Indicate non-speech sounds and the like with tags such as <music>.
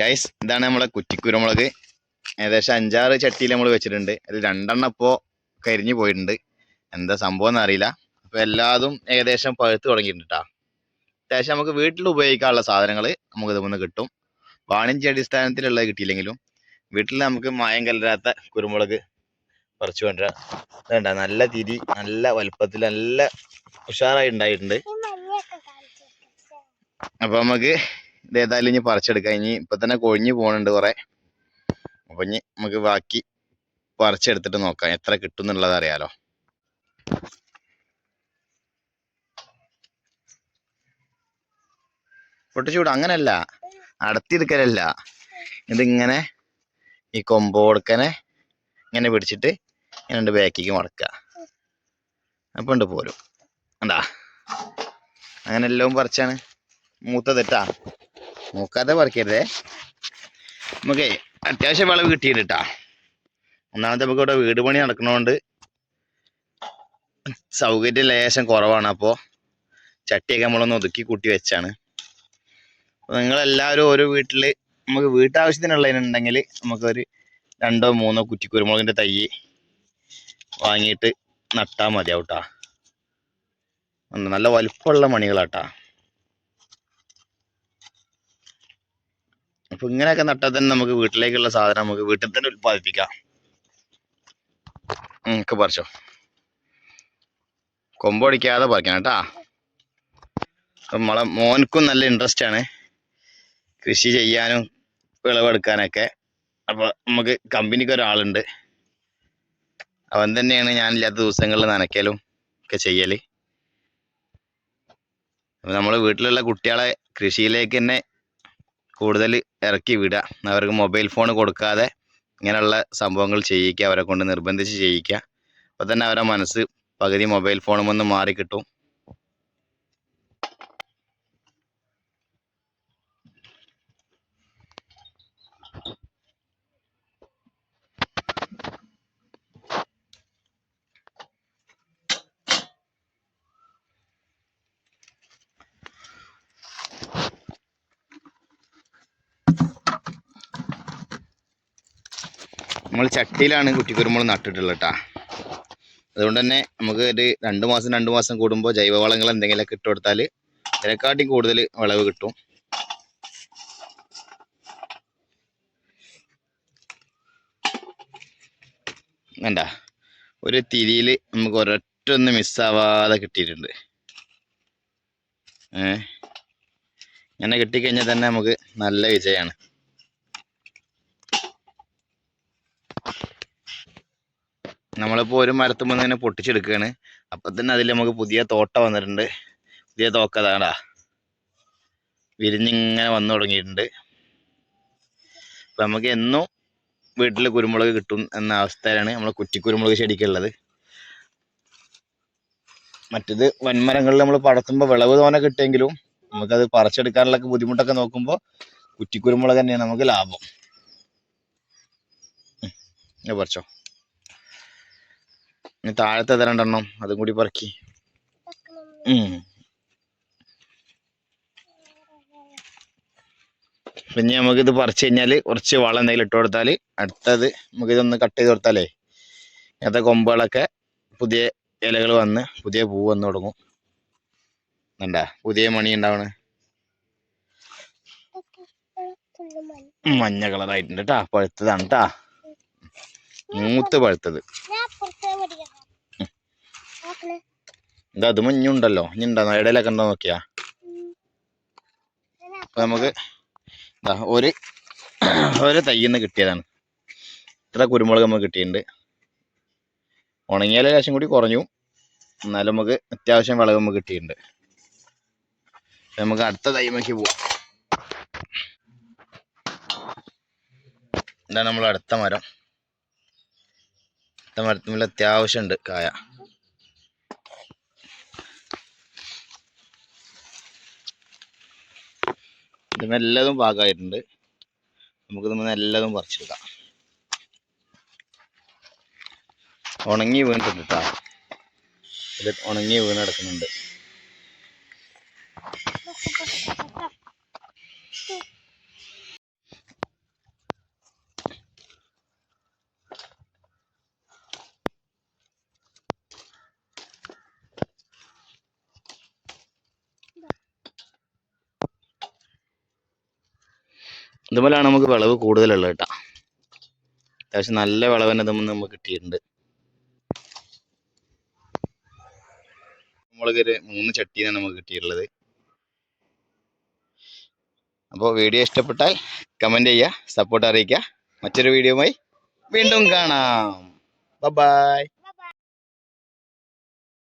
Guys ഇതാണ് നമ്മളെ കുറ്റിക്കുരുമുളക്. ഏകദേശം അഞ്ചാറ് ചട്ടിയിൽ നമ്മൾ വെച്ചിട്ടുണ്ട്. അതിൽ രണ്ടെണ്ണം ഇപ്പോൾ കരിഞ്ഞു പോയിട്ടുണ്ട്. എന്താ സംഭവം എന്ന് അറിയില്ല. അപ്പോൾ എല്ലാതും ഏകദേശം പഴുത്ത് തുടങ്ങിയിട്ടുണ്ട് കേട്ടോ അത്യാവശ്യം നമുക്ക് വീട്ടിൽ ഉപയോഗിക്കാനുള്ള സാധനങ്ങൾ നമുക്ക് ഇതുമൊന്ന് കിട്ടും. വാണിജ്യ അടിസ്ഥാനത്തിലുള്ളത് കിട്ടിയില്ലെങ്കിലും വീട്ടിൽ നമുക്ക് മായം കലരാത്ത കുരുമുളക് പറിച്ചു കൊണ്ടുവരാം. വേണ്ട നല്ല തിരി നല്ല വലുപ്പത്തിൽ നല്ല ഉഷാറായി ഉണ്ടായിട്ടുണ്ട്. അപ്പോൾ അപ്പൊ നമുക്ക് ഇത് ഏതായാലും ഇനി പറിച്ചെടുക്കാം. ഇനി ഇപ്പൊ തന്നെ കൊഴിഞ്ഞു പോകുന്നുണ്ട് കുറെ. അപ്പൊ ഇനി നമുക്ക് ബാക്കി പറിച്ചെടുത്തിട്ട് നോക്കാം. എത്ര കിട്ടും എന്നുള്ളത് അറിയാലോ പൊട്ടിച്ചൂട് അങ്ങനല്ല. അടത്തിയെടുക്കലല്ല ഇതിങ്ങനെ ഈ കൊമ്പ് കൊടുക്കനെ ഇങ്ങനെ പിടിച്ചിട്ട് ഇങ്ങനെ ബാക്കിക്ക് മടക്കുക. അപ്പൊ ഉണ്ട് പോരും. എന്താ? അങ്ങനെ എല്ലാം പറിച്ചാണ്. മൂത്ത മൂക്കാതെ പറിക്കരുതേ. നമുക്ക് അത്യാവശ്യം വിളവ് കിട്ടിയിട്ടാ ഒന്നാമത്തെ നമുക്ക് ഇവിടെ വീട് പണി നടക്കണോണ്ട് സൗകര്യം ലേശം കുറവാണ് അപ്പോൾ ചട്ടിയൊക്കെ നമ്മളൊന്ന് ഒതുക്കി കൂട്ടി വെച്ചാണ്. നിങ്ങളെല്ലാവരും ഓരോ വീട്ടിൽ നമുക്ക് വീട്ടാവശ്യത്തിനുള്ളതിനുണ്ടെങ്കിൽ നമുക്കൊരു രണ്ടോ മൂന്നോ കുറ്റി കുരുമുളകിന്റെ തൈ വാങ്ങിയിട്ട് നട്ടാൽ മതിയാവട്ടാ നല്ല വലുപ്പമുള്ള മണികളാട്ടാ അപ്പൊ ഇങ്ങനെയൊക്കെ നട്ടാൽ തന്നെ നമുക്ക് വീട്ടിലേക്കുള്ള സാധനം നമുക്ക് വീട്ടിൽ തന്നെ ഉൽപ്പാദിപ്പിക്കാം. ഒക്കെ പറിച്ചോ. കൊമ്പടിക്കാതെ പറിക്കണം കേട്ടാ. നമ്മളെ മോനക്കും നല്ല ഇൻട്രസ്റ്റ് ആണ്. കൃഷി ചെയ്യാനും വിളവെടുക്കാനൊക്കെ. അപ്പോൾ നമുക്ക് കമ്പനിക്ക് ഒരാളുണ്ട്. അവൻ തന്നെയാണ് ഞാനില്ലാത്ത ദിവസങ്ങളിൽ നനയ്ക്കലും ഒക്കെ ചെയ്യൽ നമ്മൾ വീട്ടിലുള്ള കുട്ടികളെ കൃഷിയിലേക്ക് തന്നെ കൂടുതൽ ഇറക്കി വിടുക. അവർക്ക് മൊബൈൽ ഫോൺ കൊടുക്കാതെ ഇങ്ങനെയുള്ള സംഭവങ്ങൾ ചെയ്യിക്കുക അവരെ കൊണ്ട് നിർബന്ധിച്ച് ചെയ്യിക്കുക. അപ്പോൾ തന്നെ അവരുടെ മനസ്സ് പകുതി മൊബൈൽ ഫോണിൽ നിന്ന് മാറി നമ്മൾ ചട്ടിയിലാണ് കുറ്റിക്കുരുമുളക് നട്ടിട്ടുള്ളത് കേട്ടോ അതുകൊണ്ട് തന്നെ നമുക്ക് ഒരു രണ്ട് മാസം രണ്ട് മാസം കൂടുമ്പോൾ ജൈവവളങ്ങൾ എന്തെങ്കിലുമൊക്കെ ഇട്ട് കൊടുത്താൽ ഇതിനെക്കാട്ടിയും കൂടുതൽ വിളവ് കിട്ടും. വേണ്ട. ഒരു തിരിയിൽ നമുക്ക് ഒരൊറ്റ മിസ്സാവാതെ കിട്ടിയിട്ടുണ്ട്. ഏ? ഇങ്ങനെ കിട്ടിക്കഴിഞ്ഞാൽ തന്നെ നമുക്ക് നല്ല വിജയമാണ്. നമ്മളിപ്പോൾ ഒരു മരത്തുമ്പോൾ തന്നെ പൊട്ടിച്ചെടുക്കുകയാണ് അപ്പം തന്നെ അതിൽ നമുക്ക് പുതിയ തോട്ട വന്നിട്ടുണ്ട്. പുതിയ തോക്കതാണ്ടാ വിരിഞ്ഞിങ്ങനെ വന്നു തുടങ്ങിയിട്ടുണ്ട്. അപ്പം നമുക്ക് എന്നും വീട്ടിൽ കുരുമുളക് കിട്ടും എന്ന അവസ്ഥയിലാണ് നമ്മൾ കുറ്റിക്കുരുമുളക് ചെടിക്കുള്ളത്. മറ്റത് വൻമരങ്ങളിൽ നമ്മൾ പടത്തുമ്പോൾ വിളവ് തോന കിട്ടിയെങ്കിലും നമുക്കത് പറിച്ചെടുക്കാനുള്ള ബുദ്ധിമുട്ടൊക്കെ നോക്കുമ്പോൾ കുറ്റിക്കുരുമുളക് തന്നെയാണ് നമുക്ക് ലാഭം. പറിച്ചോ. ഇനി താഴത്തെ രണ്ടെണ്ണം അതും കൂടി പറക്കി. പിന്നെ നമുക്ക് ഇത് പറിച്ചു കഴിഞ്ഞാൽ കുറച്ച് വളം എന്തെങ്കിലും ഇട്ട് കൊടുത്താൽ അടുത്തത് നമുക്കിതൊന്ന് കട്ട് ചെയ്ത് കൊടുത്താലേ ഇങ്ങനത്തെ കൊമ്പുകളൊക്കെ പുതിയ ഇലകൾ വന്ന് പുതിയ പൂ വന്ന് തുടങ്ങും. എന്താ പുതിയ മണി ഉണ്ടാവണ്. മഞ്ഞ മഞ്ഞ കളറായിട്ടുണ്ട് കേട്ടാ പഴുത്തതാണ് കേട്ടാ മൂത്ത് പഴുത്തത്. എന്താ അത് മഞ്ഞുണ്ടല്ലോ. ഇനിണ്ടോ ഇടയിലൊക്കെ ഉണ്ടോ നോക്കിയാ? അപ്പൊ നമുക്ക് ഒരു <coughs> ഒരു തയ്യിന്ന് കിട്ടിയതാണ്. ഇത്ര കുരുമുളക് നമുക്ക് കിട്ടിയിട്ടുണ്ട്. ഉണങ്ങിയാൽ ലേശം കൂടി കുറഞ്ഞു. എന്നാലും നമുക്ക് അത്യാവശ്യം വിളവ് നമുക്ക് കിട്ടിയിട്ടുണ്ട്. നമുക്ക് അടുത്ത തൈമയ്ക്ക് പോവാം. ഇതാണ് നമ്മൾ അടുത്ത മരം. അടുത്ത മരത്തിൽ അത്യാവശ്യമുണ്ട് കായ. ഇത് എല്ലാതും പാകമായിട്ടുണ്ട്. നമുക്ക് നമ്മൾ എല്ലാതും പറിച്ചെടുക്കാം. ഉണങ്ങി വീണിട്ടുണ്ട് കേട്ടോ ഇത് ഉണങ്ങി വീണ് ഇതുപോലെയാണ് നമുക്ക് വിളവ് കൂടുതലുള്ളത് കേട്ടോ. അത്യാവശ്യം നല്ല വിളവ് തന്നെ ഇതുമ്പോൾ നമുക്ക് കിട്ടിയിട്ടുണ്ട്. മുളക് ഒരു മൂന്ന് ചട്ടിയാണ് നമുക്ക് കിട്ടിയിട്ടുള്ളത്. അപ്പോൾ വീഡിയോ ഇഷ്ടപ്പെട്ടാൽ കമന്റ് ചെയ്യുക സപ്പോർട്ട് അറിയിക്കുക. മറ്റൊരു വീഡിയോയുമായി വീണ്ടും കാണാം. ബൈ